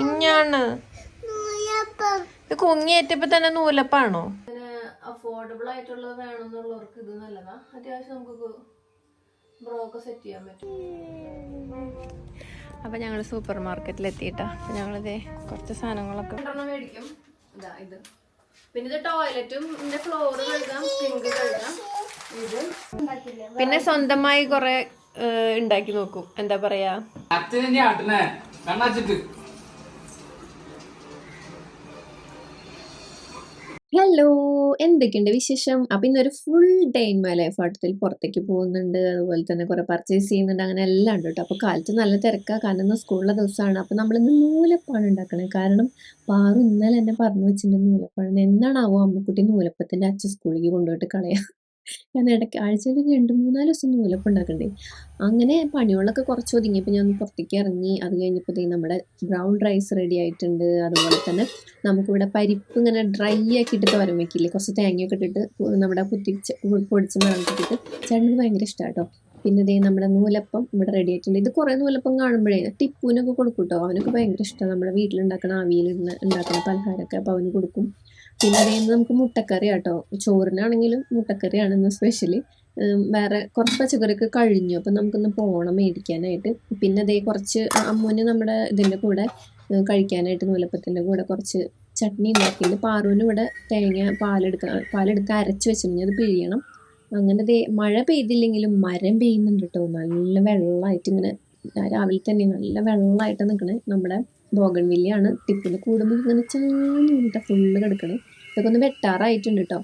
ഇഞ്ഞാണ് കുങ്ങിയേറ്റപ്പോ തന്നെ നൂലപ്പാണോ? അഫോർഡബിൾ ആയിട്ടുള്ളത് വേണമെന്നുള്ളവർക്ക് ഇത് നല്ലതാ. അത്യാവശ്യം നമുക്ക് ബ്രോക്ക് സെറ്റ് ചെയ്യാൻ പറ്റും. അപ്പൊ ഞങ്ങൾ സൂപ്പർ മാർക്കറ്റിൽ എത്തിയിട്ടാ അപ്പൊ ഞങ്ങളിതേ കുറച്ച് സാധനങ്ങളൊക്കെ മേടിക്കും. ഇതാ ഇത്. പിന്നെ ഇത് ടോയ്ലറ്റും ഇതിന്റെ ഫ്ലോർ കഴുകാം സിങ്ക് കഴുകാം. ഇത് പിന്നെ സ്വന്തമായി കുറെ ഉണ്ടാക്കി നോക്കും. എന്താ പറയാ? ഹലോ എന്തൊക്കെയുണ്ട് വിശേഷം? അപ്പൊ ഇന്നൊരു full day in my life ആട്ടത്തിൽ പുറത്തേക്ക് പോകുന്നുണ്ട് അതുപോലെ തന്നെ കുറേ പർച്ചേസ് ചെയ്യുന്നുണ്ട് അങ്ങനെ എല്ലാം ഉണ്ട് കേട്ടോ. അപ്പൊ കാലത്ത് നല്ല തിരക്കാ. കാരണം ഇന്ന് സ്കൂളിലെ ദിവസമാണ് അപ്പൊ നമ്മൾ ഇന്ന് നൂലപ്പാണ് ഉണ്ടാക്കണത് കാരണം പാറു ഇന്നലെ എന്നെ പറഞ്ഞു വെച്ചിട്ടുണ്ട് നൂലപ്പാണ്. എന്നാണാവോ അമ്മക്കുട്ടി നൂലപ്പത്തിന്റെ അച്ഛൻ സ്കൂളിലേക്ക് കൊണ്ടുപോയിട്ട് കളയാ. ഞാൻ ഇടയ്ക്ക് ആഴ്ചയിൽ രണ്ട് മൂന്നാൽ ദിവസം നൂലപ്പം ഉണ്ടാക്കണ്ടേ? അങ്ങനെ പണികളൊക്കെ കുറച്ച് ഒതുങ്ങിയപ്പോൾ ഞാൻ പുറത്തേക്ക് ഇറങ്ങി അത് കഴിഞ്ഞപ്പോൾ ദേ നമ്മുടെ ബ്രൗൺ റൈസ് റെഡി ആയിട്ടുണ്ട്. അതുപോലെ തന്നെ നമുക്കിവിടെ പരിപ്പ് ഇങ്ങനെ ഡ്രൈ ആക്കിയിട്ട് തോരൻ വെക്കില്ലേ? കുറച്ച് തേങ്ങയൊക്കെ ഇട്ടിട്ട് നമ്മുടെ കുത്തിച്ച് പൊടിച്ച് നിറഞ്ഞിട്ടിട്ട് ചേട്ടന് ഭയങ്കര ഇഷ്ടമാണ് കേട്ടോ. പിന്നെ ഇതേ നമ്മുടെ നൂലപ്പം ഇവിടെ റെഡി ആയിട്ടുണ്ട്. ഇത് കുറേ നൂലപ്പം കാണുമ്പോഴേ ടിപ്പുവിനൊക്കെ കൊടുക്കും കേട്ടോ. അവനൊക്കെ ഭയങ്കര ഇഷ്ടമാണ് നമ്മുടെ വീട്ടിലുണ്ടാക്കണ ആവിയിൽ ഉണ്ടാക്കുന്ന പലഹാരമൊക്കെ അപ്പോൾ അവന് കൊടുക്കും. പിന്നെ നമുക്ക് മുട്ടക്കറി ആട്ടോ ചോറിനാണെങ്കിലും മുട്ടക്കറിയാണ് ഇന്ന് സ്പെഷ്യലി വേറെ കുറച്ച് പച്ചക്കറിയൊക്കെ കഴിഞ്ഞു. അപ്പം നമുക്കൊന്ന് പോകണം മേടിക്കാനായിട്ട്. പിന്നെ അതേ കുറച്ച് അമ്മുവിന് നമ്മുടെ ഇതിന്റെ കൂടെ കഴിക്കാനായിട്ട് നൂലപ്പത്തിന്റെ കൂടെ കുറച്ച് ചട്നി ഉണ്ടാക്കിയിട്ട് പാറുവിന് ഇവിടെ തേങ്ങ പാലെടുക്കാൻ പാലെടുത്ത് അരച്ച് വെച്ചിരുന്നു അത് പിഴിയണം. അങ്ങനെ ദേ മഴ പെയ്തില്ലെങ്കിലും മരം പെയ്യുന്നുണ്ട് കേട്ടോ. നല്ല വെള്ളമായിട്ട് ഇങ്ങനെ രാവിലെ തന്നെ നല്ല വെള്ളമായിട്ട് നിൽക്കണേ നമ്മുടെ ബോഗൺ വില്ലിയാണ് ടിപ്പിൽ കൂടുമ്പോൾ ഇങ്ങനെ ചാഞ്ഞിട്ട് ഫുള്ള് കിടക്കണേ. ഇതൊക്കെ ഒന്ന് വെട്ടാറായിട്ടുണ്ട് കേട്ടോ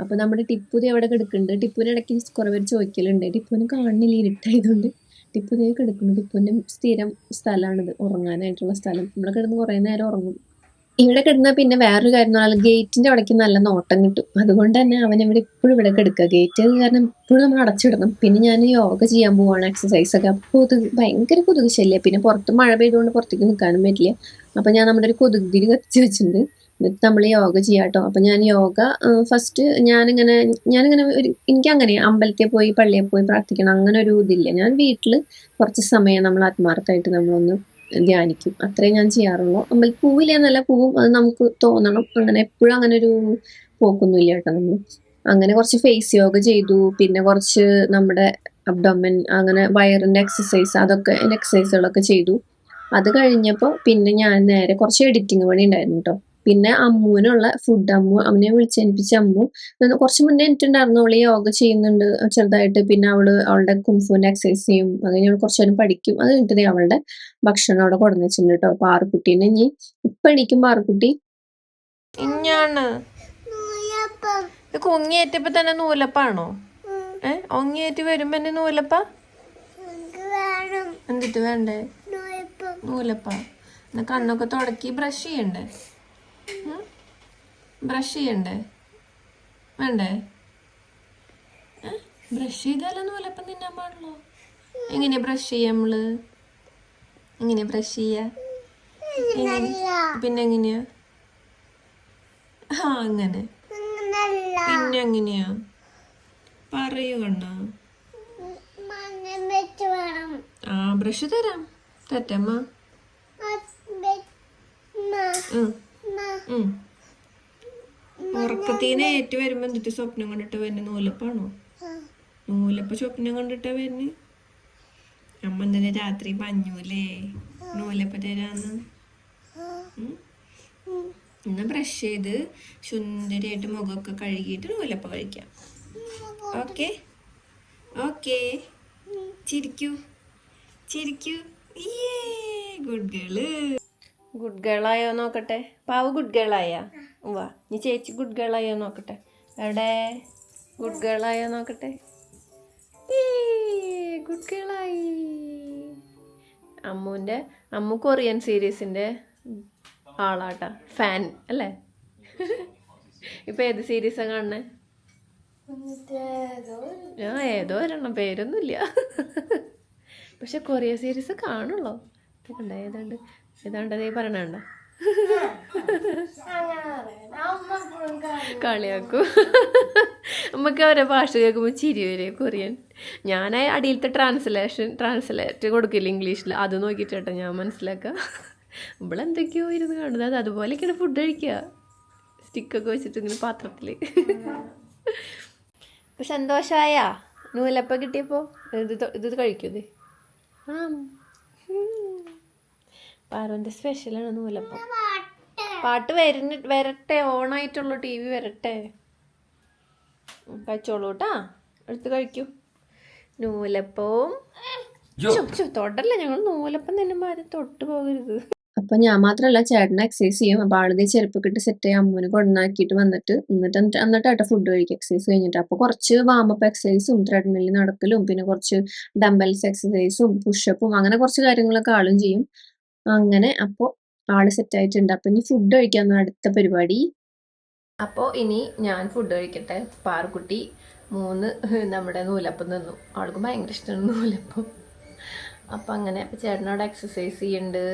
അപ്പോൾ നമ്മുടെ ടിപ്പു ദേ എവിടെ കിടക്കുന്നുണ്ട്. ടിപ്പുവിന് ഇടയ്ക്ക് കുറേ പേര് ചോദിക്കലുണ്ട്. ടിപ്പുവിന് കാണുന്നില്ല ഇരുട്ടായതുകൊണ്ട്. ടിപ്പു ദേ കിടക്കുന്നു. ടിപ്പുവിന്റെ സ്ഥിരം സ്ഥലമാണിത്. ഉറങ്ങാനായിട്ടുള്ള സ്ഥലം. ഇവിടെ കിടന്ന് കുറേ നേരം ഉറങ്ങും. ഇവിടെ കിടന്ന പിന്നെ വേറൊരു കാര്യം എന്ന് പറഞ്ഞാൽ ഗേറ്റിന്റെ അവിടേക്ക് നല്ല നോട്ടം കിട്ടും. അതുകൊണ്ട് തന്നെ അവൻ ഇവിടെ ഇപ്പോഴും ഇവിടെ കിടക്കുക. ഗേറ്റ് കാരണം ഇപ്പോഴും നമ്മൾ അടച്ചിടണം പിന്നെ ഞാൻ യോഗ ചെയ്യാൻ പോവാണ് എക്സസൈസ് ഒക്കെ. കൊതുക് ഭയങ്കര കൊതുക് ശല്യം പിന്നെ പുറത്ത് മഴ പെയ്തുകൊണ്ട് പുറത്തേക്ക് നിൽക്കാനും പറ്റില്ല. അപ്പൊ ഞാൻ നമ്മുടെ ഒരു കൊതുക് തിരി കത്തിച്ച് വെച്ചിട്ടുണ്ട്. എന്നിട്ട് നമ്മൾ യോഗ ചെയ്യാട്ടോ അപ്പൊ ഞാൻ യോഗ ഫസ്റ്റ് ഞാനിങ്ങനെ ഞാനിങ്ങനെ ഒരു എനിക്ക് അങ്ങനെ അമ്പലത്തിൽ പോയി പള്ളിയിൽ പോയി പ്രാർത്ഥിക്കണം. അങ്ങനെ ഒരു ഇതില്ല. ഞാൻ വീട്ടിൽ കുറച്ച് സമയം നമ്മൾ ആത്മാർത്ഥമായിട്ട് നമ്മളൊന്ന് ധ്യാനിക്കും. അത്രേ ഞാൻ ചെയ്യാറുള്ളൂ. അമ്പലത്തിൽ പൂവില്ലേ നല്ല പൂവും അത് നമുക്ക് തോന്നണം. അങ്ങനെ എപ്പോഴും അങ്ങനെ ഒരു പോക്കൊന്നുമില്ല കേട്ടോ നമ്മൾ. അങ്ങനെ കുറച്ച് ഫേസ് യോഗ ചെയ്തു. പിന്നെ കുറച്ച് നമ്മുടെ അബ്ഡോമൻ അങ്ങനെ വയറിന്റെ എക്സസൈസ് അതൊക്കെ എക്സസൈസുകളൊക്കെ ചെയ്തു. അത് കഴിഞ്ഞപ്പോൾ പിന്നെ ഞാൻ നേരെ കുറച്ച് എഡിറ്റിംഗ് പണി ഉണ്ടായിരുന്നു കേട്ടോ. പിന്നെ അമ്മുവിനുള്ള ഫുഡ് അമ്മു അവനെ വിളിച്ചേൽപ്പിച്ച അമ്മു. കുറച്ച് മുന്നേ എനിക്കുണ്ടായിരുന്നു അവൾ യോഗ ചെയ്യുന്നുണ്ട് ചെറുതായിട്ട്. പിന്നെ അവൾ അവളുടെ കുംഫുവിന്റെ എക്സസൈസ് ചെയ്യും. അങ്ങനെ അവൾ കുറച്ച് നേരം പഠിക്കും. അത് കഴിഞ്ഞിട്ട് അവളുടെ ഭക്ഷണം അവിടെ കൊടുന്നു വെച്ചിട്ടുണ്ട് കേട്ടോ പാറുക്കുട്ടീനെ ഇനി ഇപ്പൊ എണീക്കും പാറുക്കുട്ടി ഇഞ്ഞാണ് കുങ്ങിയേറ്റപ്പോ തന്നെ നൂലപ്പാണോ? ഏ? ഒങ്ങിയേറ്റ് വരുമ്പോ തന്നെ നൂലപ്പ? എന്നിട്ട് വേണ്ടേ? നൂലപ്പ. എന്നാ കണ്ണൊക്കെ തുടക്കി ബ്രഷ് ചെയ്യണ്ടേ? ബ്രഷ് ചെയ്യണ്ടേ? വേണ്ടേ? ബ്രഷ് ചെയ്താലൊന്നും നൂലപ്പം തിന്നാൻ പാടുള്ളൂ? എങ്ങനെ ബ്രഷ് ചെയ്യാം നമ്മൾ എങ്ങനെ ബ്രഷ് ചെയ്യാ? പിന്നെ എങ്ങനെയാ ആ അങ്ങനെ. പിന്നെ എങ്ങനെയാ? പറയൂ കണ്ണാ. ആ ബ്രഷ് തരാം. തെറ്റമ്മ. ഉറക്കത്തീനെ ഏറ്റു വരുമ്പോ എന്നിട്ട് സ്വപ്നം കണ്ടിട്ട് വരുന്ന? നൂലപ്പാണോ? നൂലപ്പ സ്വപ്നം കണ്ടിട്ടാ വരുന്ന? അമ്മ ഇന്നലെ രാത്രി പഞ്ഞൂലേ. നൂലപ്പ തരാന്ന്. ഇന്ന് ബ്രഷ് ചെയ്ത് സുന്ദരിയായിട്ട് മുഖമൊക്കെ കഴുകിയിട്ട് നൂലപ്പ കഴിക്കാം. ഓക്കെ. ഓക്കെ. ചിരിക്കൂ. ചിരിക്കൂ. Good girl. ഗുഡ് ആയോ നോക്കട്ടെ? പാവ് ഗുഡ് ഗേളായ വാ നീ ചേച്ചി ഗുഡ് ഗേളായോ നോക്കട്ടെ? എവിടെ? ഗുഡ് ഗേളായോ നോക്കട്ടെ? ഗുഡ് ഗേളായി അമ്മുവിന്റെ അമ്മു കൊറിയൻ സീരീസിന്റെ ആളാട്ടാ. ഫാൻ അല്ലേ? ഇപ്പൊ ഏത് സീരീസാ കാണണേ ആ ഏതോ ഒരെണ്ണം. പേരൊന്നുമില്ല. പക്ഷെ കൊറിയ സീരീസ് കാണുള്ളൂ. ഏതാണ്ട് ഏതാണ്ട് അതേ പറയണണ്ട? കളിയാക്കൂ. നമുക്ക് അവരെ ഭാഷ കേൾക്കുമ്പോൾ ചിരി വരെ കൊറിയൻ. ഞാൻ അടിയിലത്തെ ട്രാൻസ്ലേഷൻ ട്രാൻസ്ലേറ്റ് കൊടുക്കില്ല ഇംഗ്ലീഷിൽ അത് നോക്കിയിട്ടോ ഞാൻ മനസ്സിലാക്കുക ഇവളെന്തൊക്കെയോ ഇരുന്ന് കാണുന്നത്. അത് അതുപോലെയൊക്കെയാണ് ഫുഡ് കഴിക്കുക സ്റ്റിക്കൊക്കെ വെച്ചിട്ട് ഇങ്ങനെ പാത്രത്തിൽ ഇപ്പം സന്തോഷമായ നൂലപ്പം കിട്ടിയപ്പോൾ ഇത് ഇത് കഴിക്കൂ ആ. പാറുവിന്റെ സ്പെഷ്യലാണ് നൂലപ്പം പാട്ട് വരുന്ന വരട്ടെ ഓണായിട്ടുള്ള ടി വി വരട്ടെ. കഴിച്ചോളൂ കേട്ടാ എടുത്ത് കഴിക്കൂ. നൂലപ്പവും. തൊട്ടല്ല ഞങ്ങൾ നൂലപ്പം തന്നെ മാറി തൊട്ട് പോകരുത്. അപ്പൊ ഞാൻ മാത്രല്ല ചേട്ടനെ എക്സസൈസ് ചെയ്യും. അപ്പൊ ആളുടെ ചെരുപ്പൊക്കെ ഇട്ട് സെറ്റ് ചെയ്യാൻ അമ്മൂന് കൊണ്ടാക്കിയിട്ട് വന്നിട്ട് എന്നിട്ട് എന്നിട്ട് ആട്ടെ ഫുഡ് കഴിക്കും. എക്സസൈസ് കഴിഞ്ഞിട്ട്. അപ്പൊ കുറച്ച് വാമപ്പ് എക്സസൈസും ത്രെഡ്മില്ലിൽ നടക്കലും പിന്നെ കുറച്ച് ഡംബൽസ് എക്സസൈസും പുഷപ്പും അങ്ങനെ കുറച്ച് കാര്യങ്ങളൊക്കെ ആളും ചെയ്യും. അങ്ങനെ അപ്പോൾ ആൾ സെറ്റ് ആയിട്ടുണ്ട്. അപ്പോൾ ഇനി ഫുഡ് കഴിക്കാന്ന് അടുത്ത പരിപാടി. അപ്പോൾ ഇനി ഞാൻ ഫുഡ് കഴിക്കട്ടെ. പാറുക്കുട്ടി മൂന്ന് നമ്മുടെ നൂലപ്പം നിന്നു ആൾക്ക് ഭയങ്കര ഇഷ്ടമാണ് നൂലപ്പം. അപ്പം അങ്ങനെ അപ്പം ചേട്ടനോട് എക്സസൈസ് ചെയ്യുന്നുണ്ട്.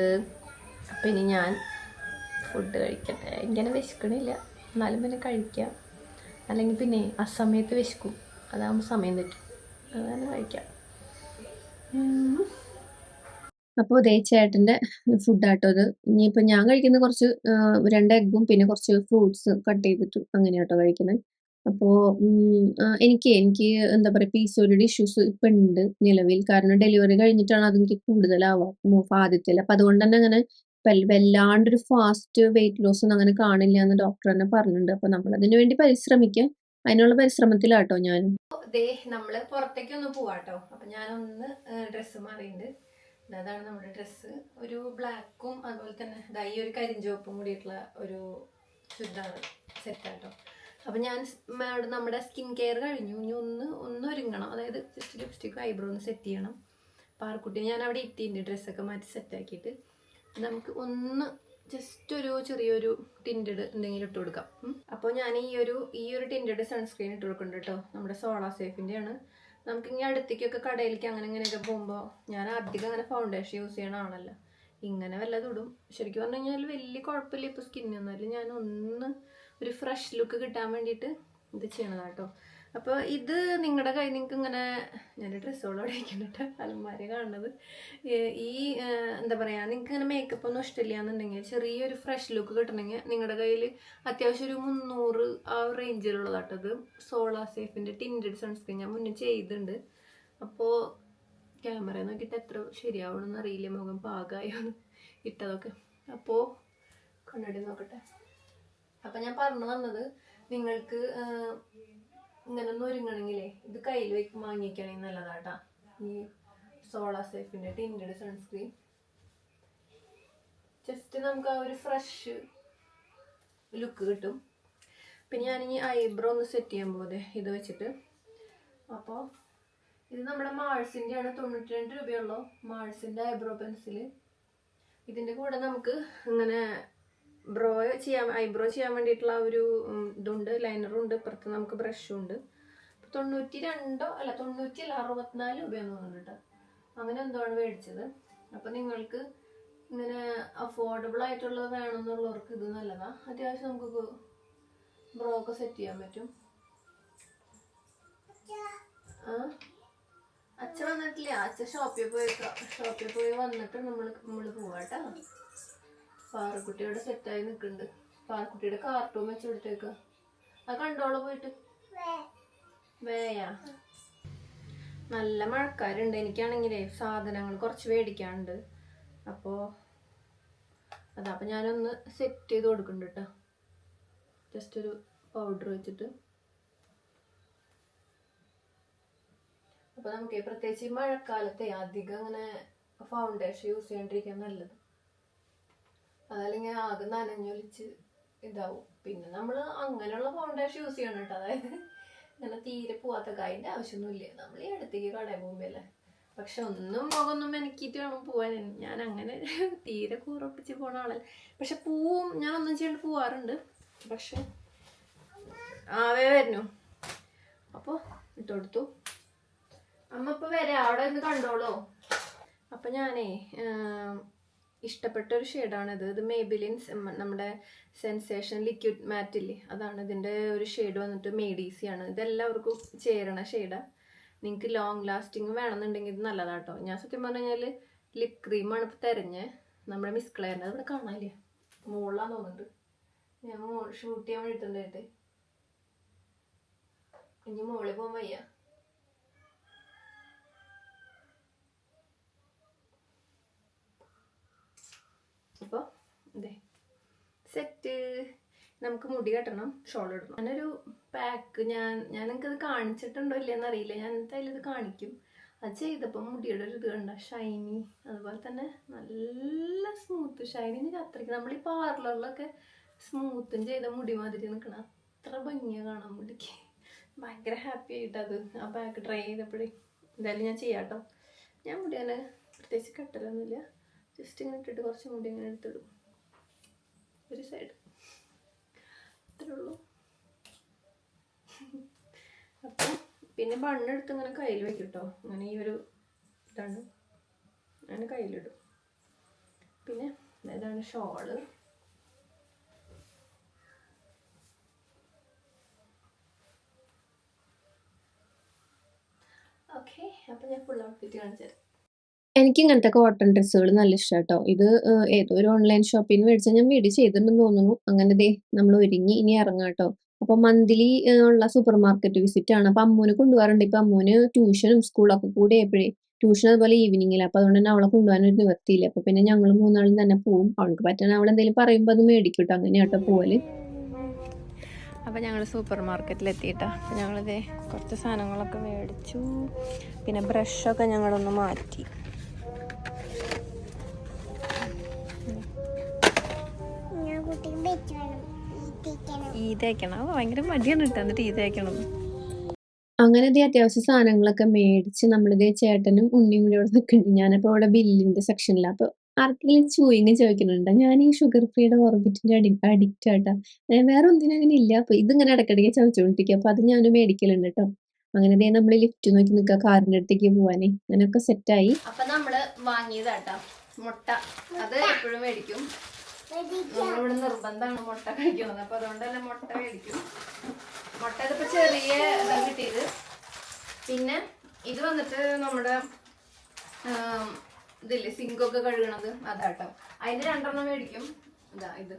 അപ്പം ഇനി ഞാൻ ഫുഡ് കഴിക്കട്ടെ. ഇങ്ങനെ വിശക്കണില്ല. എന്നാലും പിന്നെ കഴിക്കാം. അല്ലെങ്കിൽ പിന്നെ ആ സമയത്ത് വിശക്കും. അതാകുമ്പോൾ സമയം തെറ്റും. അത് തന്നെ കഴിക്കാം അപ്പോൾ ദേച്ചേട്ടന്റെ ഫുഡാട്ടോ അത്. ഇനിയിപ്പോൾ ഞാൻ കഴിക്കുന്ന കുറച്ച് രണ്ട് എഗ്ഗും പിന്നെ കുറച്ച് ഫ്രൂട്ട്സ് കട്ട് ചെയ്തിട്ട് അങ്ങനെ കേട്ടോ കഴിക്കുന്നത് അപ്പോൾ എനിക്ക് എനിക്ക് എന്താ പറയുക പി സി ഇഷ്യൂസ് ഇപ്പം ഉണ്ട് നിലവിൽ. കാരണം ഡെലിവറി കഴിഞ്ഞിട്ടാണ് അതെനിക്ക് കൂടുതലാവുക ആദ്യത്തിൽ അപ്പം അതുകൊണ്ട് തന്നെ അങ്ങനെ വല്ലാണ്ടൊരു ഫാസ്റ്റ് വെയിറ്റ് ലോസ് ഒന്നും അങ്ങനെ കാണില്ല എന്ന് ഡോക്ടർ തന്നെ പറഞ്ഞിട്ടുണ്ട്. അപ്പം നമ്മൾ അതിനു വേണ്ടി പരിശ്രമിക്കുക അതിനുള്ള പരിശ്രമത്തിലാട്ടോ ഞാനും. ദേ നമ്മൾ പുറത്തേക്കൊന്ന് പോവാട്ടോ. അപ്പൊ ഞാനൊന്ന് ഡ്രസ്സ് മാറിയിട്ടുണ്ട് അതാണ് നമ്മുടെ ഡ്രസ്സ് ഒരു ബ്ലാക്കും അതുപോലെ തന്നെ ഇതായി ഒരു കരിഞ്ചുവപ്പും കൂടിയിട്ടുള്ള ഒരു ചുരിദാറ് സെറ്റാട്ടോ അപ്പം ഞാൻ മാഡം നമ്മുടെ സ്കിൻ കെയർ കഴിഞ്ഞു. ഇനി ഒന്ന് ഒന്ന് ഒരുങ്ങണം. അതായത് ജസ്റ്റ് ലിപ്സ്റ്റിക് ഐബ്രോ ഒന്ന് സെറ്റ് ചെയ്യണം. പാർക്കുട്ടി ഞാൻ അവിടെ ഇട്ടിട്ടുണ്ട് ഡ്രസ്സൊക്കെ മാറ്റി സെറ്റാക്കിയിട്ട് നമുക്ക് ഒന്ന് ജസ്റ്റ് ഒരു ചെറിയൊരു ടിന്റഡ് എന്തെങ്കിലും ഇട്ട് കൊടുക്കാം. അപ്പോൾ ഞാൻ ഈ ഒരു ഈ ഒരു ടിന്റഡ് സൺസ്ക്രീൻ ഇട്ട് കൊടുക്കുന്നുണ്ട് കേട്ടോ. നമ്മുടെ സോളാ സേഫിന്റെ ആണ് നമുക്ക് ഇനി അടുത്തേക്കൊക്കെ കടയിലേക്ക് അങ്ങനെ ഇങ്ങനെയൊക്കെ പോകുമ്പോൾ ഞാൻ അധികം അങ്ങനെ ഫൗണ്ടേഷൻ യൂസ് ചെയ്യണ ആണല്ലോ ഇങ്ങനെ വല്ലതും ഇടും ശരിക്കും പറഞ്ഞു കഴിഞ്ഞാൽ വലിയ കുഴപ്പമില്ല ഇപ്പോൾ സ്കിന്നൊന്നും ഞാൻ ഒന്ന് ഒരു ഫ്രഷ് ലുക്ക് കിട്ടാൻ വേണ്ടിയിട്ട് ഇത് ചെയ്യണതാട്ടോ അപ്പോൾ ഇത് നിങ്ങളുടെ കയ്യിൽ നിങ്ങൾക്ക് ഇങ്ങനെ ഞാൻ ഡ്രസ്സുകളോടെ ഇരിക്കുന്നുണ്ട്. അലമാരി കാണുന്നത്. ഈ എന്താ പറയുക നിങ്ങൾക്ക് ഇങ്ങനെ മേക്കപ്പ് ഒന്നും ഇഷ്ടമില്ല എന്നുണ്ടെങ്കിൽ ചെറിയൊരു ഫ്രഷ് ലുക്ക് കിട്ടണമെങ്കിൽ നിങ്ങളുടെ കയ്യിൽ അത്യാവശ്യം ഒരു മുന്നൂറ് ആ റേഞ്ചിലുള്ളതാട്ടോ ഇത്. സോളാ സേഫിന്റെ ടിന്റഡ് സൺസ്ക്രീൻ ഞാൻ മുന്നേ ചെയ്തിട്ടുണ്ട്. അപ്പോൾ ക്യാമറ നോക്കിയിട്ട് എത്ര ശരിയാവണമെന്ന് അറിയില്ല. മുഖം പാകമായോ ഇട്ടതൊക്കെ. അപ്പോൾ കണ്ണടി നോക്കട്ടെ. അപ്പം ഞാൻ പറഞ്ഞു വന്നത് നിങ്ങൾക്ക് ഇങ്ങനെ ഒന്ന് ഒരുങ്ങണമെങ്കിലേ ഇത് കയ്യിൽ വെക്ക് വാങ്ങിക്കണമെങ്കിൽ നല്ലതാട്ടാ. ഈ സോളാ സേഫിന്റെ ടിൻഡ് സൺസ്ക്രീൻ ജസ്റ്റ് നമുക്ക് ആ ഒരു ഫ്രഷ് ലുക്ക് കിട്ടും. പിന്നെ ഞാനിനി ഐബ്രോ ഒന്ന് സെറ്റ് ചെയ്യാൻ പോകുന്നത് ഇത് വെച്ചിട്ട്. അപ്പോൾ ഇത് നമ്മുടെ മാൾസിന്റെ ആണ് തൊണ്ണൂറ്റി രണ്ട് രൂപയുള്ളൂ. മാൾസിന്റെ ഐബ്രോ പെൻസിൽ ഇതിന്റെ കൂടെ നമുക്ക് ഇങ്ങനെ ബ്രോ ചെയ്യാൻ ഐബ്രോ ചെയ്യാൻ വേണ്ടിയിട്ടുള്ള ഒരു ഇതുണ്ട് ലൈനറും ഉണ്ട്. ഇപ്പുറത്ത് നമുക്ക് ബ്രഷും ഉണ്ട്. തൊണ്ണൂറ്റി രണ്ടോ അല്ല തൊണ്ണൂറ്റി അല്ല അറുപത്തിനാല് രൂപയെന്ന് തോന്നുന്നുണ്ട് അങ്ങനെ എന്താണ് മേടിച്ചത്. അപ്പം നിങ്ങൾക്ക് ഇങ്ങനെ അഫോർഡബിൾ ആയിട്ടുള്ളത് വേണമെന്നുള്ളവർക്ക് ഇത് നല്ലതാണ് അത്യാവശ്യം നമുക്ക് ബ്രോ ഒക്കെ സെറ്റ് ചെയ്യാൻ പറ്റും. അച്ഛൻ വന്നിട്ടില്ല. അച്ഛൻ ഷോപ്പിൽ പോയി ഷോപ്പിൽ പോയി വന്നിട്ട് നമ്മൾ നമ്മൾ പോവാട്ടാ പാറക്കുട്ടിയുടെ സെറ്റായി നിൽക്കുന്നുണ്ട്. പാറക്കുട്ടിയുടെ കാർട്ടൂൺ വെച്ച് കൊടുത്തേക്ക. അത് കണ്ടോളൂ പോയിട്ട്. വേയാ. നല്ല മഴക്കാരുണ്ട്. എനിക്കാണെങ്കിലേ സാധനങ്ങൾ കുറച്ച് മേടിക്കാനുണ്ട്. അപ്പോൾ അതാ അപ്പം ഞാനൊന്ന് സെറ്റ് ചെയ്ത് കൊടുക്കുന്നുണ്ട് കേട്ടോ. ജസ്റ്റ് ഒരു പൗഡർ വെച്ചിട്ട്. അപ്പോൾ നമുക്ക് പ്രത്യേകിച്ച് ഈ മഴക്കാലത്തെ അധികം അങ്ങനെ ഫൗണ്ടേഷൻ യൂസ് ചെയ്യാണ്ടിരിക്കാൻ നല്ലത്. അതല്ലെങ്കിൽ ആകെ നനഞ്ഞൊലിച്ച് ഇതാവും. പിന്നെ നമ്മൾ അങ്ങനെയുള്ള ഫൗണ്ടേഷൻ യൂസ് ചെയ്യണം കേട്ടോ. അതായത് ഇങ്ങനെ തീരെ പോവാത്ത കായിന്റെ ആവശ്യമൊന്നുമില്ല. നമ്മൾ ഈ അടുത്തേക്ക് കടയിൽ പോകുമ്പോഴല്ലേ പക്ഷെ ഒന്നും മുഖമൊന്നും മെനക്കിയിട്ട് വേണം പോവാൻ ഞാൻ അങ്ങനെ തീരെ കൂറപ്പിച്ച് പോണ ആളല്ല. പക്ഷെ പൂവും ഞാൻ ഒന്നും ചെയ്യാണ്ട് പോവാറുണ്ട്. പക്ഷെ ആവേ വരുന്നു. അപ്പോൾ ഇട്ട് കൊടുത്തു. അമ്മ ഇപ്പൊ വരാം. അവിടെ നിന്ന് കണ്ടോളൂ. അപ്പൊ ഞാനേ ഇഷ്ടപ്പെട്ട ഒരു ഷെയ്ഡാണിത് ഇത്. മേബിലിൻ നമ്മുടെ സെൻസേഷൻ ലിക്വിഡ് മാറ്റ് ഇല്ലേ? അതാണ് ഇതിന്റെ ഒരു ഷെയ്ഡ് വന്നിട്ട് മേഡീസി ആണ്. ഇതെല്ലാവർക്കും ചേരണ ഷെയ്ഡാണ് നിങ്ങൾക്ക് ലോങ് ലാസ്റ്റിംഗ് വേണമെന്നുണ്ടെങ്കിൽ ഇത് നല്ലതാണ് നല്ലതാട്ടോ. ഞാൻ സത്യം പറഞ്ഞു കഴിഞ്ഞാൽ ലിപ് ക്രീമാണ് ഇപ്പോൾ തിരഞ്ഞ്. നമ്മുടെ മിസ് ക്ലെയറിന്റെ ഇവിടെ കാണാനില്ലേ? മുകളിലാന്ന് തോന്നുന്നുണ്ട്. ഞാൻ ഷൂട്ട് ചെയ്യാൻ വേണ്ടിയിട്ടുണ്ടായിട്ട് ഇനി മുകളിൽ പോകാൻ വയ്യ. അപ്പോൾ അതെ സെറ്റ്. നമുക്ക് മുടി കെട്ടണം ഷോൾ ഇടണം. ഞാനൊരു പാക്ക് ഞാൻ ഞാൻ നിങ്ങൾക്കത് കാണിച്ചിട്ടുണ്ടോ ഇല്ലയെന്ന് അറിയില്ല. ഞാൻ എന്തായാലും ഇത് കാണിക്കും. അത് ചെയ്തപ്പോൾ മുടിയുടെ ഒരു ഇത് കണ്ട? ഷൈനി അതുപോലെ തന്നെ നല്ല സ്മൂത്ത് ഷൈനി അത്രയ്ക്ക് നമ്മൾ ഈ പാർലറിലൊക്കെ സ്മൂത്തും ചെയ്ത മുടി മാതിരി നിൽക്കണം അത്ര ഭംഗിയാണ് കാണാൻ മുടിക്ക്. ഭയങ്കര ഹാപ്പി ആയിട്ടത് ആ പാക്ക് ഡ്രൈ ചെയ്തപ്പോഴേ. എന്തായാലും ഞാൻ ചെയ്യാട്ടോ. ഞാൻ മുടി അങ്ങനെ പ്രത്യേകിച്ച് കെട്ടലൊന്നുമില്ല. ജസ്റ്റ് ഇങ്ങനെ ഇട്ടിട്ട് കുറച്ച് മുടി ഇങ്ങനെ എടുത്തിടും. ഒരു സൈഡ് അത്രേ ഉള്ളൂ. അപ്പം പിന്നെ ബണ്ണെടുത്ത് ഇങ്ങനെ കയ്യിൽ വെക്കും കേട്ടോ അങ്ങനെ ഈ ഒരു ഇതാണ്. അങ്ങനെ കയ്യിലിടും. പിന്നെ ഇതാണ് ഷോൾ. ഓക്കെ അപ്പം ഞാൻ ഫുൾ ഔട്ട്ഫിറ്റ് കാണിച്ചു തരാം. എനിക്ക് ഇങ്ങനത്തെ കോട്ടൺ ഡ്രസ്സുകൾ നല്ല ഇഷ്ടമാണ് കേട്ടോ ഇത് ഏതോ ഒരു ഓൺലൈൻ ഷോപ്പിൽ നിന്ന് മേടിച്ചാൽ ഞാൻ വീട് ചെയ്തിട്ടുണ്ടെന്ന് തോന്നുന്നു. അങ്ങനെ ദേ നമ്മൾ ഒരുങ്ങി ഇനി ഇറങ്ങാം കേട്ടോ അപ്പൊ മന്ത്ലി ഉള്ള സൂപ്പർ മാർക്കറ്റ് വിസിറ്റ് ആണ്. അപ്പൊ അമ്മൂനെ കൊണ്ടുപോകാറുണ്ട്. ഇപ്പൊ അമ്മൂന് ട്യൂഷനും സ്കൂളൊക്കെ കൂടെ ആയപ്പോഴേ ട്യൂഷൻ അതുപോലെ ഈവനിങ്ങിൽ അപ്പൊ അതുകൊണ്ട് തന്നെ അവളെ കൊണ്ടുപോകാൻ ഒരു നിവർത്തിയില്ല അപ്പൊ പിന്നെ ഞങ്ങൾ മൂന്നാളും തന്നെ പോവും. അവൾക്ക് പറ്റണ അവൾ എന്തെങ്കിലും പറയുമ്പോൾ അത് അങ്ങനെ കേട്ടോ പോവൽ. അപ്പോൾ ഞങ്ങൾ സൂപ്പർ മാർക്കറ്റിൽ എത്തിയിട്ടാ. അപ്പോൾ ഞങ്ങളിത് കുറച്ച് സാധനങ്ങളൊക്കെ മേടിച്ചു. പിന്നെ ബ്രഷൊക്കെ ഞങ്ങളൊന്ന് മാറ്റി. ഭയങ്കര മടിയാണ് കേട്ടോ. എന്നിട്ട് ഈതയ്ക്കണം തേക്കണം അങ്ങനെ ഇതേ അത്യാവശ്യ സാധനങ്ങളൊക്കെ മേടിച്ച് നമ്മളിതേ ചേട്ടനും ഉണ്ണിയും കൂടി ഇവിടെ നിൽക്കുന്നുണ്ട്. ഞാനിപ്പോ ഇവിടെ ബില്ലിന്റെ സെക്ഷനിലാണ് അപ്പൊ ആർക്കെങ്കിലും ചൂയിങ് ചോദിക്കുന്നുണ്ട്? ഞാൻ ഈ ഷുഗർ ഫ്രീയുടെ ഓർബിറ്റിന്റെ അഡി അഡിക്റ്റ് ആട്ടാ ഞാൻ വേറെ ഒന്നിനും അങ്ങനെ ഇല്ല. അപ്പൊ ഇതിങ്ങനെ ഇടയ്ക്കിടയ്ക്ക് ചോദിച്ചുകൊണ്ടിരിക്കുക അപ്പൊ അത് ഞാൻ മേടിക്കലുണ്ട് കേട്ടോ. അങ്ങനെ ദേ നമ്മൾ ലിഫ്റ്റ് നോക്കി നിൽക്കുക. കാറിന്റെ അടുത്തേക്ക് പോവാനേ. അങ്ങനെയൊക്കെ സെറ്റായി അപ്പൊ നമ്മൾ വാങ്ങിയതാട്ടാ മുട്ട. അത് എപ്പോഴും മേടിക്കും. നമ്മളിവിടെ നിർബന്ധമാണ് മുട്ട കഴിക്കുന്നത്. അപ്പൊ അതുകൊണ്ട് തന്നെ മുട്ട കഴിക്കും മുട്ട ഇതിപ്പോ ചെറിയ ഇതാ കിട്ടിയത്. പിന്നെ ഇത് വന്നിട്ട് നമ്മുടെ ഇതില്ലേ സിങ്കൊക്കെ കഴുകണത്. അതാട്ടോ. അതിന്റെ രണ്ടെണ്ണം മേടിക്കും. ഇതാ ഇത്.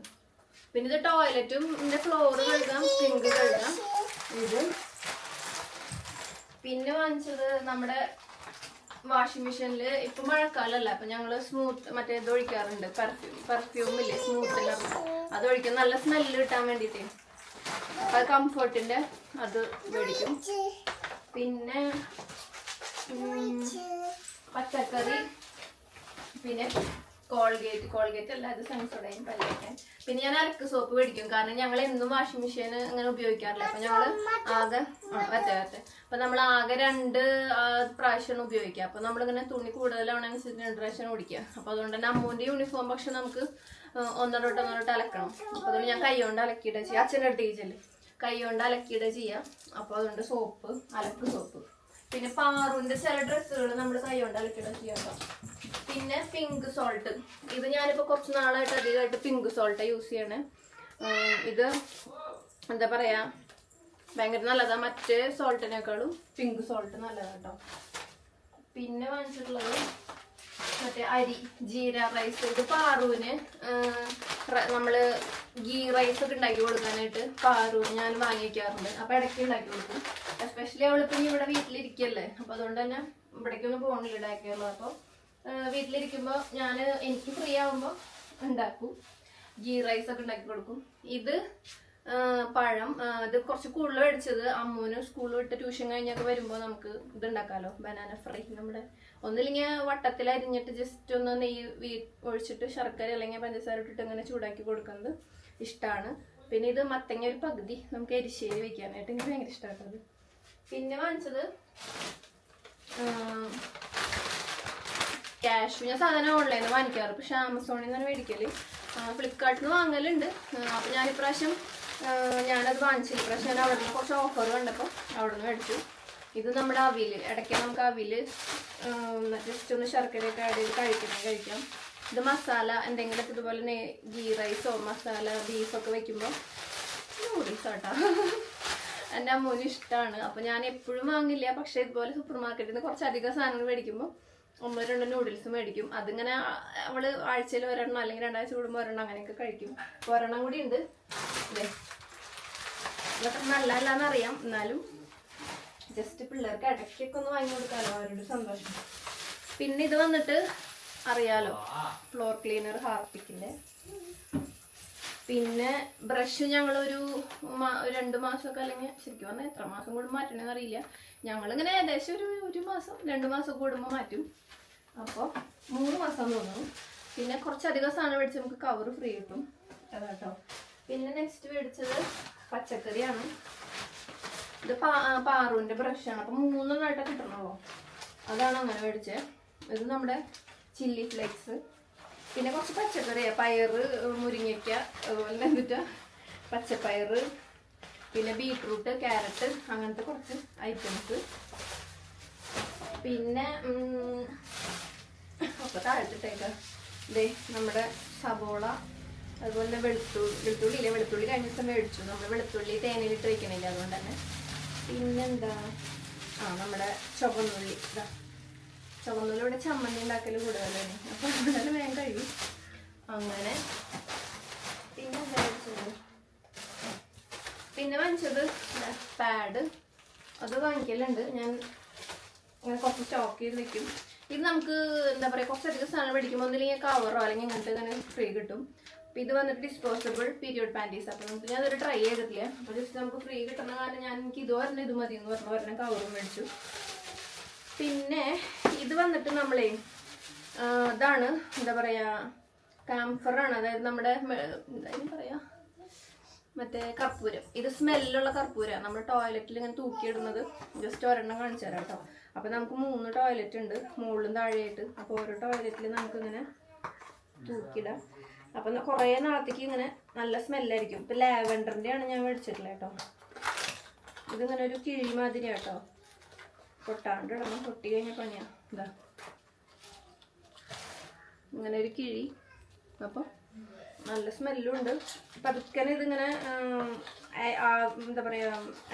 പിന്നെ ഇത് ടോയ്ലറ്റും ഇതിന്റെ ഫ്ലോർ കഴുകാം സിങ്ക് കഴുകാം. ഇത്. പിന്നെ വാങ്ങിച്ചത് നമ്മുടെ വാഷിംഗ് മെഷീനിൽ ഇപ്പൊ മഴക്കാലല്ല അപ്പൊ ഞങ്ങൾ സ്മൂത്ത് മറ്റേ ഒഴിക്കാറുണ്ട്. പെർഫ്യൂം പെർഫ്യൂം ഇല്ലേ സ്മൂത്ത് അത് ഒഴിക്കും. നല്ല സ്മെല്ല് കിട്ടാൻ വേണ്ടിയിട്ട് അത് കംഫോർട്ടിന്റെ അത് മേടിക്കും. പിന്നെ പച്ചക്കറി പിന്നെ കോൾഗേറ്റ് കോൾഗേറ്റ് അല്ല അത് സൺസോഡയും പല്ലേക്കാൻ പിന്നെ ഞാൻ അരക്ക് സോപ്പ് മേടിക്കും. കാരണം ഞങ്ങൾ എന്നും വാഷിംഗ് മെഷീൻ അങ്ങനെ ഉപയോഗിക്കാറില്ല. അപ്പൊ ഞങ്ങൾ ആകെ വറ്റേ വറ്റേ അപ്പൊ നമ്മൾ ആകെ രണ്ട് പ്രാവശ്യമാണ് ഉപയോഗിക്കുക. അപ്പൊ നമ്മളിങ്ങനെ തുണി കൂടുതലാവണനുസരിച്ച് രണ്ട് പ്രാവശ്യം ഓടിക്കുക. അപ്പൊ അതുകൊണ്ട് തന്നെ അമ്മൂന്റെ യൂണിഫോം പക്ഷെ നമുക്ക് ഒന്നര തൊട്ട് ഒന്നര തൊട്ട് അലക്കണം. അപ്പൊ അതുകൊണ്ട് ഞാൻ കൈ കൊണ്ട് അലക്കിയിട ചെയ്യാം. അച്ഛന്റെ അടുത്തേക്ക് ചെല്ലും കൈ കൊണ്ട് അലക്കിയിട ചെയ്യാം. അപ്പൊ അതുകൊണ്ട് സോപ്പ് അലക്ക് സോപ്പ് പിന്നെ പാറുവിന്റെ ചില ഡ്രസ്സുകൾ നമ്മൾ കൈ കൊണ്ട് അലക്കിയിട ചെയ്യാം പിന്നെ പിങ്ക് സോൾട്ട് ഇത് ഞാനിപ്പോ കുറച്ച് നാളായിട്ട് അധികമായിട്ട് പിങ്ക് സോൾട്ട് യൂസ് ചെയ്യണേ. ഇത് എന്താ പറയാ ഭയങ്കര നല്ലതാ. മറ്റേ സോൾട്ടിനേക്കാളും പിങ്ക് സോൾട്ട് നല്ലതാണ് കേട്ടോ. പിന്നെ വാങ്ങിച്ചിട്ടുള്ളത് മറ്റേ അരി ജീര റൈസ് ഇത് പാറുവിന് നമ്മൾ ഗീ റൈസ് ഒക്കെ ഉണ്ടാക്കി കൊടുക്കാനായിട്ട് പാറു ഞാൻ വാങ്ങിക്കാറുണ്ട്. അപ്പൊ ഇടയ്ക്ക് ഉണ്ടാക്കി കൊടുക്കും. എസ്പെഷ്യലി അവളിപ്പോ ഇവിടെ വീട്ടിലിരിക്കല്ലേ? അപ്പൊ അതുകൊണ്ട് തന്നെ ഇവിടേക്കൊന്നും പോകണില്ല ഉണ്ടാക്കിയുള്ളൂ അപ്പൊ ഏഹ് വീട്ടിലിരിക്കുമ്പോ ഞാൻ എനിക്ക് ഫ്രീ ആവുമ്പോ ഉണ്ടാക്കും. ഗീ റൈസ് ഒക്കെ ഉണ്ടാക്കി കൊടുക്കും. ഇത് പഴം ഇത് കുറച്ച് കൂടുതൽ മേടിച്ചത് അമ്മൂന് സ്കൂളിൽ വിട്ട് ട്യൂഷൻ കഴിഞ്ഞൊക്കെ വരുമ്പോൾ നമുക്ക് ഇത് ഉണ്ടാക്കാമല്ലോ ബനാന ഫ്രൈ നമ്മുടെ ഒന്നില്ലെങ്കിൽ വട്ടത്തിൽ അരിഞ്ഞിട്ട് ജസ്റ്റ് ഒന്ന് നെയ്യ് വീ ഒഴിച്ചിട്ട് ശർക്കര അല്ലെങ്കിൽ പഞ്ചസാര ഇട്ടിട്ട് ഇങ്ങനെ ചൂടാക്കി കൊടുക്കുന്നത് ഇഷ്ടമാണ് പിന്നെ ഇത് മത്തങ്ങ ഒരു പകുതി നമുക്ക് എരിശ്ശേരി വെക്കാനായിട്ട് എനിക്ക് ഭയങ്കര ഇഷ്ടമായിട്ടത് പിന്നെ വാങ്ങിച്ചത് ക്യാഷ് ഞാൻ സാധാരണ ഓൺലൈനിൽ നിന്ന് വാങ്ങിക്കാറ്. പക്ഷെ ആമസോണിൽ നിന്നാണ് മേടിക്കൽ. ഫ്ലിപ്കാർട്ടിൽ നിന്ന് വാങ്ങലുണ്ട്. അപ്പം ഞാൻ ഇപ്രാവശ്യം ഞാനത് വാങ്ങിച്ചു. ഇപ്രാവശ്യം ഞാൻ അവിടെ നിന്ന് കുറച്ച് ഓഫർ കണ്ടപ്പോൾ അവിടെ നിന്ന് മേടിച്ചു. ഇത് നമ്മുടെ അവിൽ ഇടയ്ക്ക് നമുക്ക് അവിൽ ജസ്റ്റ് ഒന്ന് ശർക്കരയൊക്കെ ആഡ് ചെയ്ത് കഴിക്കണേ കഴിക്കാം. ഇത് മസാല എന്തെങ്കിലുമൊക്കെ ഇതുപോലെ ഗീ റൈസോ മസാല ബീഫൊക്കെ വെക്കുമ്പോൾ നൂഡിൽസ് ആട്ടാ. എന്റെ അമ്മൂന് ഇഷ്ടമാണ് അപ്പോൾ ഞാൻ എപ്പോഴും വാങ്ങില്ല. പക്ഷേ ഇതുപോലെ സൂപ്പർ മാർക്കറ്റിൽ നിന്ന് കുറച്ചധികം സാധനങ്ങൾ മേടിക്കുമ്പോൾ ഒന്നോ രണ്ടോ നൂഡിൽസ് മേടിക്കും. അതിങ്ങനെ അവൾ അവൾ ആഴ്ചയിൽ ഒരെണ്ണം അല്ലെങ്കിൽ രണ്ടാഴ്ച കൂടുമ്പോൾ ഒരെണ്ണം അങ്ങനെയൊക്കെ കഴിക്കും. ഒരെണ്ണം കൂടി ഉണ്ട്. അല്ലേ ഇതൊക്കെ നല്ല അല്ലാന്നറിയാം എന്നാലും ജസ്റ്റ് പിള്ളേർക്ക് ഇടയ്ക്കൊക്കെ ഒന്ന് വാങ്ങി കൊടുക്കാമല്ലോ അവരുടെ സന്തോഷം. പിന്നെ ഇത് വന്നിട്ട് അറിയാലോ. ഫ്ലോർ ക്ലീനർ ഹാർപ്പിക്കിന്റെ. പിന്നെ ബ്രഷ് ഞങ്ങളൊരു രണ്ട് മാസമൊക്കെ അല്ലെങ്കിൽ ശരിക്കും പറഞ്ഞാൽ എത്ര മാസം കൂടുമ്പോൾ മാറ്റണമെന്ന് അറിയില്ല. ഞങ്ങളിങ്ങനെ ഏകദേശം ഒരു ഒരു മാസം രണ്ട് മാസം കൂടുമ്പോൾ മാറ്റും. അപ്പോൾ മൂന്ന് മാസം തോന്നുന്നു. പിന്നെ കുറച്ചധികം സാധനം മേടിച്ച് നമുക്ക് കവർ ഫ്രീ കിട്ടും. അതാട്ടോ. പിന്നെ നെക്സ്റ്റ് മേടിച്ചത് പച്ചക്കറിയാണ്. ഇത് പാ പാറുവിന്റെ ബ്രഷാണ് അപ്പം മൂന്നെണ്ണമായിട്ട് കിട്ടണമല്ലോ അതാണ് അങ്ങനെ മേടിച്ചത് ഇത് നമ്മുടെ ചില്ലി ഫ്ലേക്സ് പിന്നെ കുറച്ച് പച്ചക്കറി പയർ മുരിങ്ങയ്ക്ക അതുപോലെ എന്നിട്ട് പച്ചപ്പയറ് പിന്നെ ബീട്രൂട്ട് ക്യാരറ്റ് അങ്ങനത്തെ കുറച്ച് ഐറ്റംസ്. പിന്നെ അപ്പൊ താഴ്ത്തിട്ടേക്ക. ദേ നമ്മുടെ സബോള അതുപോലെ തന്നെ വെളുത്തുള്ളി വെളുത്തുള്ളി ഇല്ലേ വെളുത്തുള്ളി കഴിഞ്ഞ ദിവസം മേടിച്ചു. നമ്മൾ വെളുത്തുള്ളി തേനയിലിട്ട് വയ്ക്കണില്ല അതുകൊണ്ട് തന്നെ പിന്നെന്താ? ആ നമ്മുടെ ചുവന്നുള്ളി. ഇതാ ഇവിടെ ചമ്മന്തി ഉണ്ടാക്കൽ കൂടുതലാണ്. അപ്പൊ അതുകൊണ്ട് വേഗം കഴിയും അങ്ങനെ. പിന്നെ പിന്നെ വാങ്ങിച്ചത് പാഡ് അത് വാങ്ങിക്കലുണ്ട്. ഞാൻ ഇങ്ങനെ കുറച്ച് സ്റ്റോക്ക് ചെയ്ത് വെക്കും. ഇത് നമുക്ക് എന്താ പറയുക കുറച്ചധികം സാധനം മേടിക്കുമ്പോൾ ഒന്നില്ലെങ്കിൽ കവറോ അല്ലെങ്കിൽ ഇങ്ങനത്തെ തന്നെ ഫ്രീ കിട്ടും. അപ്പോൾ ഇത് വന്നിട്ട് ഡിസ്പോസിബിൾ പീരിയഡ് പാന്റീസ് അപ്പോൾ നമുക്ക് അതൊരു ട്രൈ ചെയ്തിട്ടില്ല. അപ്പോൾ ജസ്റ്റ് നമുക്ക് ഫ്രീ കിട്ടുന്ന കാരണം ഞാൻ എനിക്ക് ഇത് പറഞ്ഞ ഇത് മതി എന്ന് പറഞ്ഞ പറഞ്ഞ കവറും മേടിച്ചു. പിന്നെ ഇത് വന്നിട്ട് നമ്മളെ ഇതാണ് എന്താ പറയുക കാംഫറാണ് അതായത് നമ്മുടെ എന്തായാലും പറയാ? മറ്റേ കർപ്പൂരം. ഇത് സ്മെല്ലുള്ള കർപ്പൂരമാണ് നമ്മൾ ടോയ്ലറ്റിൽ ഇങ്ങനെ തൂക്കിയിടുന്നത്. ജസ്റ്റ് ഒരെണ്ണം കാണിച്ചു തരാം കേട്ടോ അപ്പൊ നമുക്ക് മൂന്ന് ടോയ്ലറ്റ് ഉണ്ട്. മുകളിലും താഴെയായിട്ട്. അപ്പൊ ഓരോ ടോയ്ലറ്റിൽ നമുക്ക് ഇങ്ങനെ തൂക്കിയിടാം. അപ്പൊ കുറേ നാളത്തേക്ക് ഇങ്ങനെ നല്ല സ്മെല്ലായിരിക്കും ഇപ്പൊ ലാവൻഡറിന്റെ ആണ് ഞാൻ മേടിച്ചിട്ടുള്ളത് കേട്ടോ ഇതിങ്ങനെ ഒരു കിഴി മാതിരി കേട്ടോ പൊട്ടാണ്ട് ഇടണം പൊട്ടി കഴിഞ്ഞ പണിയാ. ഇതാ ഇങ്ങനെ ഒരു കിഴി. അപ്പം നല്ല സ്മെല്ലും ഉണ്ട് പതുക്കനെ ഇതിങ്ങനെ എന്താ പറയാ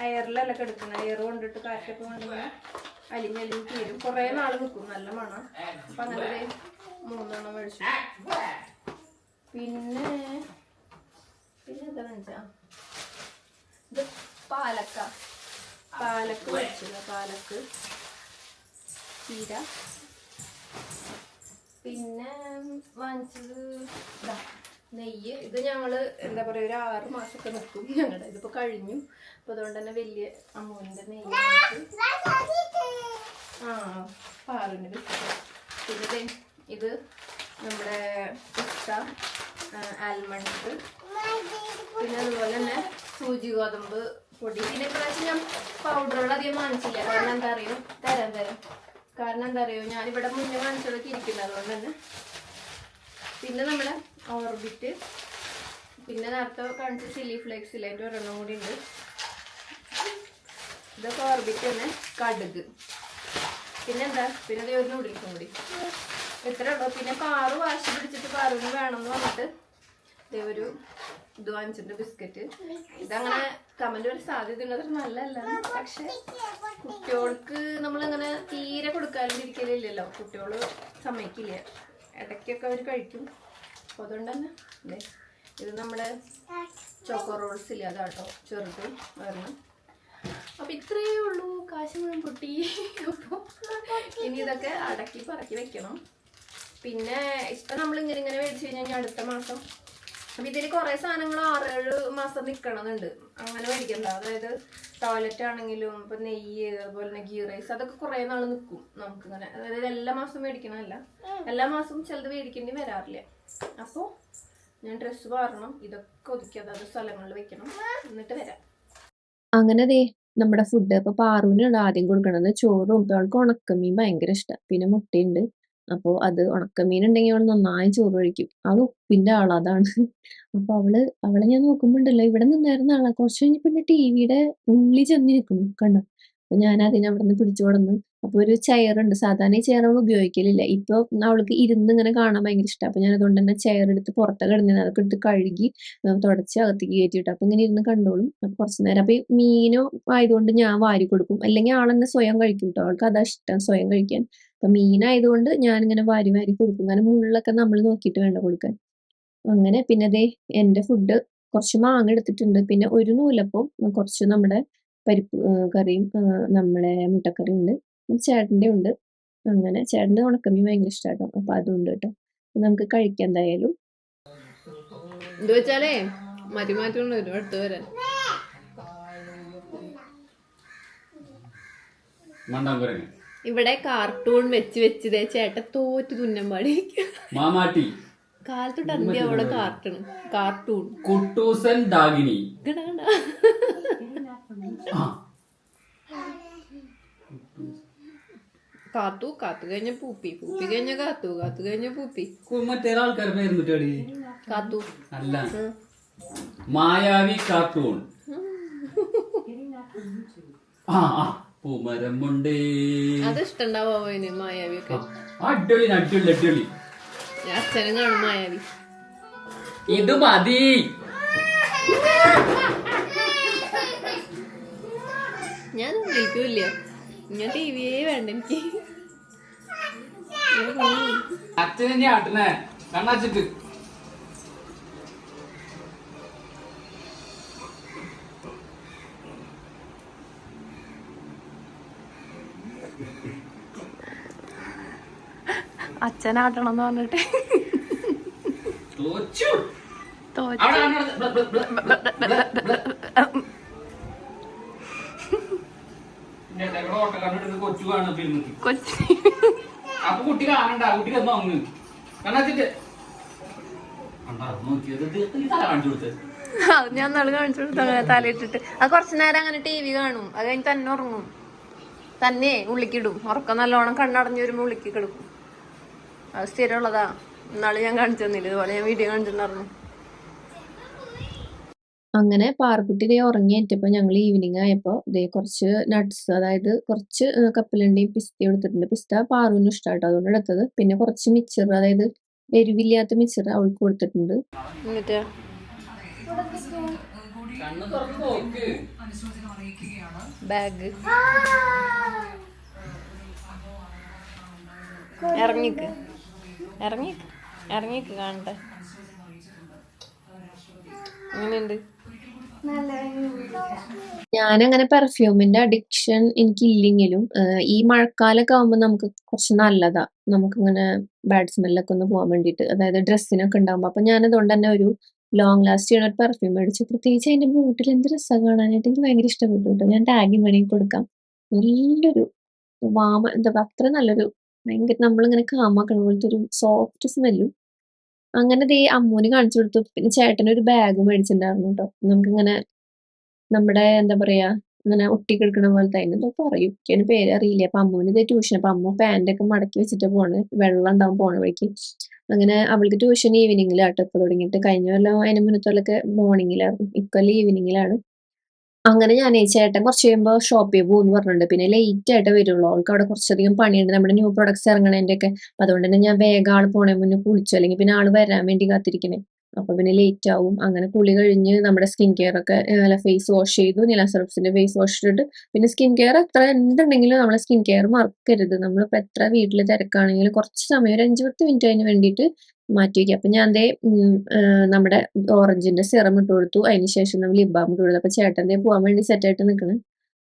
എയറിലല്ല എടുക്കുന്നത് എയർ കൊണ്ടിട്ട് കാറ്റൊക്കെ കൊണ്ടിങ്ങനെ അലിഞ്ഞലിഞ്ഞ് തീരും കുറേ നാൾ നിൽക്കും നല്ല മണം. അപ്പം അങ്ങനെ മൂന്നെണ്ണം മേടിച്ചു. പിന്നെ പിന്നെ എന്താണെന്ന് വെച്ചാ ഇത് പാലക്ക. പാലക്ക് വെച്ചില്ല പാലക്ക് ചീര പിന്നെ വാങ്ങിച്ചത് ഇതാ നെയ്യ്. ഇത് ഞങ്ങൾ എന്താ പറയുക ഒരു ആറ് മാസമൊക്കെ നിൽക്കും ഞങ്ങളുടെ ഇതിപ്പോ കഴിഞ്ഞു. അപ്പൊ അതുകൊണ്ട് തന്നെ വലിയ അമ്മൂന്റെ നെയ്യ്. ആ പാറിന് പിന്നെ ഇത് നമ്മുടെ പിസ്ത ആൽമണ്ട്സ് പിന്നെ അതുപോലെ തന്നെ സൂചി ഗോതമ്പ് പൊടി. പിന്നെ ഇപ്രാവശ്യം ഞാൻ പൗഡറുകൾ അധികം വാങ്ങിച്ചില്ല. കാരണം എന്താ അറിയോ? തരാം തരാം. കാരണം എന്താ അറിയോ? ഞാനിവിടെ മുന്നേ വാങ്ങിച്ചതൊക്കെ ഇരിക്കുന്നത് അതുകൊണ്ട് തന്നെ. പിന്നെ നമ്മുടെ ഓർബിറ്റ്. പിന്നെ നേരത്തെ കാണിച്ച ചില്ലി ഫ്ലേക്സ് ഇല്ല? അതിന്റെ ഒരെണ്ണം കൂടി ഉണ്ട്. ഇതൊക്കെ ഓർബിറ്റ് തന്നെ. കടുക്. പിന്നെന്താ പിന്നെ ഒരു നൂഡിൽസും കൂടി. എത്ര ഉള്ളൂ പിന്നെ കാറ് വാശി പിടിച്ചിട്ട് പാറുവിന് വേണമെന്ന് പറഞ്ഞിട്ട് ഒരു ഇത് വാങ്ങിച്ചിട്ടുണ്ട് ബിസ്ക്കറ്റ്. ഇതങ്ങനെ കമന്റ് ഒരു സാധ്യത ഉള്ളത് നല്ലതല്ല. പക്ഷെ കുട്ടികൾക്ക് നമ്മളിങ്ങനെ തീരെ കൊടുക്കാണ്ടിരിക്കലില്ലല്ലോ കുട്ടികൾ സമ്മതിക്കില്ല. ഇടയ്ക്കൊക്കെ അവർ കഴിക്കും. അപ്പോൾ അതുകൊണ്ട് തന്നെ ദേ ഇത് നമ്മുടെ ചോക്കോ റോൾസ് ഇല്ല? അതാട്ടോ. ചെറുത് വരണം അപ്പൊ ഇത്രയേ ഉള്ളൂ. കാശ് മുഴുവൻ പൊട്ടി. അപ്പോൾ ഇനി ഇതൊക്കെ അടക്കി പറക്കി വെക്കണം. പിന്നെ ഇപ്പൊ നമ്മൾ ഇങ്ങനെ ഇങ്ങനെ മേടിച്ചു കഴിഞ്ഞാൽ അടുത്ത മാസം അപ്പൊ ഇതിൽ കുറെ സാധനങ്ങൾ ആറേഴ് മാസം നിക്കണമെന്നുണ്ട് അങ്ങനെ മേടിക്കണ്ട. അതായത് ടോയ്ലറ്റ് ആണെങ്കിലും ഇപ്പൊ നെയ്യ് അതുപോലെ തന്നെ ഗീ റൈസ് അതൊക്കെ കുറെ നാൾ നിക്കും നമുക്ക് നമുക്കിങ്ങനെ. അതായത് എല്ലാ മാസവും മേടിക്കണമല്ല എല്ലാ മാസവും ചിലത് മേടിക്കേണ്ടി വരാറില്ല. അപ്പോൾ ഞാൻ ഡ്രസ്സ് മാറണം ഇതൊക്കെ ഒതുക്കി അതായത് സ്ഥലങ്ങളിൽ വെക്കണം. എന്നിട്ട് വരാം. അങ്ങനെ ദേ നമ്മുടെ ഫുഡ് ഇപ്പൊ പാറുവിനാണ് ആദ്യം കൊടുക്കണത്. ചോറും ഇപ്പൊ അവൾക്ക് ഉണക്കമീൻ ഭയങ്കര ഇഷ്ടം. പിന്നെ മുട്ടയുണ്ട്. അപ്പോൾ അത് ഉണക്കമീൻ ഉണ്ടെങ്കിൽ അവൾ നന്നായി ചോറ് കഴിക്കും അവൾ ഉപ്പിന്റെ ആളാ അതാണ്. അപ്പൊ അവൾ അവളെ ഞാൻ നോക്കുമ്പോണ്ടല്ലോ ഇവിടെ നിന്നായിരുന്ന ആളാ. കുറച്ച് കഴിഞ്ഞപ്പോ ടി വിയുടെ ഉള്ളിൽ ചെന്ന് നിൽക്കുന്നു കണ്ടോ? അപ്പൊ ഞാൻ അതിനെ അവിടെ നിന്ന് പിടിച്ചു അപ്പോൾ ഒരു ചെയർ ഉണ്ട് സാധാരണ ഈ ചെയർ നമ്മൾ ഉപയോഗിക്കലില്ല. ഇപ്പോൾ അവൾക്ക് ഇരുന്ന് ഇങ്ങനെ കാണാൻ ഭയങ്കര ഇഷ്ടമാണ് അപ്പോൾ ഞാൻ അതുകൊണ്ട് തന്നെ ചെയർ എടുത്ത് പുറത്ത് കിടന്നിരുന്നു അതൊക്കെ എടുത്ത് കഴുകി തുടച്ച് അകത്തേക്ക് കയറ്റിയിട്ട് അപ്പോൾ ഇങ്ങനെ ഇരുന്ന് കണ്ടോളും. അപ്പോൾ കുറച്ച് നേരം. അപ്പോൾ മീനോ ആയതുകൊണ്ട് ഞാൻ വാരി കൊടുക്കും. അല്ലെങ്കിൽ ആളെന്നെ സ്വയം കഴിക്കും കേട്ടോ അവൾക്ക് അതാ ഇഷ്ടം സ്വയം കഴിക്കാൻ. അപ്പം മീനായതുകൊണ്ട് ഇങ്ങനെ വാരി വാരി കൊടുക്കും. കാരണം മുള്ളൊക്കെ നമ്മൾ നോക്കിയിട്ട് വേണ്ട കൊടുക്കാൻ. അങ്ങനെ പിന്നെ അതേ എന്റെ ഫുഡ് കുറച്ച് മാങ്ങ എടുത്തിട്ടുണ്ട്. പിന്നെ ഒരു നൂലപ്പം കുറച്ച് നമ്മുടെ പരിപ്പ് കറിയും നമ്മുടെ മുട്ടക്കറി ഉണ്ട് ചേട്ടന്റെ ഉണ്ട്. അങ്ങനെ ചേട്ടന്റെ ഉണക്കമീൻ ഭയങ്കര ഇഷ്ടമാട്ടോ അപ്പം അതുകൊണ്ട് കേട്ടോ നമുക്ക് കഴിക്കാം എന്തായാലും. എന്ത് വെച്ചാലേ മാറ്റി മാറ്റി കൊണ്ട് വരും അടുത്ത് വരാൻ. ഇവിടെ കാർട്ടൂൺ വെച്ച് വെച്ച് ദേ ചേട്ടൻ തോറ്റ് തുന്നം പാടി മാമാട്ടി. കാലത്തോട്ട് അന്ത്യ അവിടെ കാർട്ടൂൺ കാർട്ടൂൺ കുട്ടൂസൻ ഡാഗിനി ഗണ കാത്തു കാത്തു കഴിഞ്ഞ പൂപ്പി. പൂപ്പി കഴിഞ്ഞ കാത്തു കാത്തു കഴിഞ്ഞ പൂപ്പി. കു- ആൾക്കാർ ആൾക്കാരുടെ പേരുന്നിട്ടടി കാത്തു. അല്ല. മായാവി കാത്തൂൺ. ആ ആ പൂമരം കൊണ്ടേ അത് ഇഷ്ടണ്ടാവോ അവന് മായാവിയൊക്കെ? അടിപൊളി അടിപൊളി അടിപൊളി. അച്ഛനും കാണും മായാവി. ഇത് മതി. ഞാൻ വിളിക്കൂല്ല. ഞാൻ ടി വിയേ വേണ്ട എനിക്ക്. അച്ഛനെ കണ്ണാച്ചിട്ട് അച്ഛനാട്ടണം എന്ന് പറഞ്ഞിട്ട്. തോച്ചു. തോറ്റ കണ്ടിട്ട് കൊച്ചു കാണും ഫിലിം കൊച്ചു. അപ്പൊ കുട്ടി കാണണ്ട കുട്ടിക്ക് എന്നോ അങ്ങ് കണ്ണാച്ചിട്ട് അത് ഞാൻ നാളെ കാണിച്ചു കൊടുത്തു അങ്ങനെ തലയിട്ടിട്ട്. അത് കുറച്ചു നേരം അങ്ങനെ ടി വി കാണും. അത് കഴിഞ്ഞ് തന്നെ ഉറങ്ങും. തന്നെ ഉള്ളിക്കിടും ഉറക്കം നല്ലോണം കണ്ണടഞ്ഞു വരുമ്പോ ഉള്ളിക്ക് കിടക്കും. അത് സ്ഥിരമുള്ളതാ. ഇന്നാൾ ഞാൻ കാണിച്ചു തന്നില്ല? ഇതുപോലെ ഞാൻ വീഡിയോ കാണിച്ചിട്ടുണ്ടായിരുന്നു. അങ്ങനെ പാറക്കുട്ടി ദേ ഉറങ്ങി എത്തിയപ്പോൾ ഞങ്ങൾ ഈവനിങ് ആയപ്പോൾ ദേ കുറച്ച് നട്ട്സ് അതായത് കുറച്ച് കപ്പലണ്ടിയും പിസ്തയും എടുത്തിട്ടുണ്ട്. പിസ്ത പാറുവിനും ഇഷ്ടമായിട്ടോ അതുകൊണ്ട് എടുത്തത്. പിന്നെ കുറച്ച് മിച്ചർ അതായത് എരിവില്ലാത്ത മിച്ചർ അവൾക്ക് കൊടുത്തിട്ടുണ്ട്. ബാഗ് ഇറങ്ങിക്ക്. ഇറങ്ങിക്ക്. ഇറങ്ങിക്ക് കാണട്ടെ. എങ്ങനെയുണ്ട് ഞാനങ്ങനെ പെർഫ്യൂമിന്റെ അഡിക്ഷൻ എനിക്കില്ലെങ്കിലും ഈ മഴക്കാലൊക്കെ ആകുമ്പോൾ നമുക്ക് കുറച്ച് നല്ലതാ. നമുക്ക് ഇങ്ങനെ ബാഡ് സ്മെല്ലൊക്കെ ഒന്ന് പോകാൻ വേണ്ടിയിട്ട്. അതായത് ഡ്രസ്സിനൊക്കെ ഉണ്ടാകുമ്പോൾ അപ്പം ഞാൻ അതുകൊണ്ട് തന്നെ ഒരു ലോങ് ലാസ്റ്റ് ചെയ്യണ ഒരു പെർഫ്യൂം മേടിച്ചു. പ്രത്യേകിച്ച് അതിന്റെ മൂട്ടിൽ എന്ത് രസം കാണാനായിട്ട് എനിക്ക് ഭയങ്കര ഇഷ്ടപ്പെട്ടു ഞാൻ ടാഗിങ് വേണമെങ്കിൽ കൊടുക്കാം. നല്ലൊരു വാമ എന്താ പറയുക അത്ര നല്ലൊരു ഭയങ്കര നമ്മളിങ്ങനെ കാമാക്കണ പോലത്തെ ഒരു സോഫ്റ്റ് സ്മെല്ലും അങ്ങനെ ദേ അമ്മൂന് കാണിച്ചു കൊടുത്തു. പിന്നെ ചേട്ടനൊരു ബാഗ് മേടിച്ചിട്ടുണ്ടായിരുന്നു കേട്ടോ നമുക്കിങ്ങനെ നമ്മുടെ എന്താ പറയാ ഇങ്ങനെ ഒട്ടിക്കിടക്കണ പോലത്തെ അതിനെന്തോ പറയും. എനിക്കതിന് പേര് അറിയില്ല. അപ്പൊ അമ്മുവിന് ഇതേ ട്യൂഷൻ അപ്പൊ അമ്മ പാന്റ് ഒക്കെ മടക്കി വെച്ചിട്ട് പോണ്. വെള്ളം ഉണ്ടാവും പോണ വഴിക്ക്. അങ്ങനെ അവൾക്ക് ട്യൂഷൻ ഈവനിങ്ങിലാട്ടോ ഇപ്പൊ തുടങ്ങിയിട്ട് കഴിഞ്ഞ കൊല്ലം അതിന് മുന്നത്തോലൊക്കെ മോർണിംഗിലായിരുന്നു ഇക്കൊല്ലം ഈവനിങ്ങിലാണ് അങ്ങനെ ഞാൻ ചേട്ടൻ കുറച്ച് കഴിയുമ്പോൾ ഷോപ്പിൽ പോകുമെന്ന് പറഞ്ഞിട്ടുണ്ട്. പിന്നെ ലേറ്റ് ആയിട്ട് വരുള്ളൂ. അവൾക്ക് അവിടെ കുറച്ചധികം പണിയുണ്ട്. നമ്മുടെ ന്യൂ പ്രൊഡക്ട്സ് ഇറങ്ങണതിന്റെ ഒക്കെ. അതുകൊണ്ട് തന്നെ ഞാൻ വേഗം ആൾ പോണേ മുന്നേ കുളിച്ചു. അല്ലെങ്കിൽ പിന്നെ ആൾ വരാൻ വേണ്ടി കാത്തിരിക്കണേ. അപ്പൊ പിന്നെ ലേറ്റ് ആവും. അങ്ങനെ കുളി കഴിഞ്ഞ് നമ്മുടെ സ്കിൻ കെയർ ഒക്കെ അല്ല ഫേസ് വാഷ് ചെയ്തു. നില സർഫ്സിന്റെ ഫേസ് വാഷ് ഇട്ടിട്ട് പിന്നെ സ്കിൻ കെയർ എത്ര എന്തുണ്ടെങ്കിലും നമ്മളെ സ്കിൻ കെയർ മറക്കരുത്. നമ്മളിപ്പോ എത്ര വീട്ടിൽ തിരക്കാണെങ്കിലും കുറച്ച് സമയം ഒരു അഞ്ച് പത്ത് മിനിറ്റ് അതിന് വേണ്ടിയിട്ട് മാറ്റി വയ്ക്കുക അപ്പം ഞാൻ അതേ നമ്മുടെ ഓറഞ്ചിന്റെ സിറം ഇട്ട് കൊടുത്തു. അതിന് ശേഷം നമ്മൾ ലിബാം ബാം ഇട്ട് കൊടുത്തു. അപ്പം ചേട്ടന്റെ പോകാൻ വേണ്ടി സെറ്റായിട്ട് നിൽക്കണം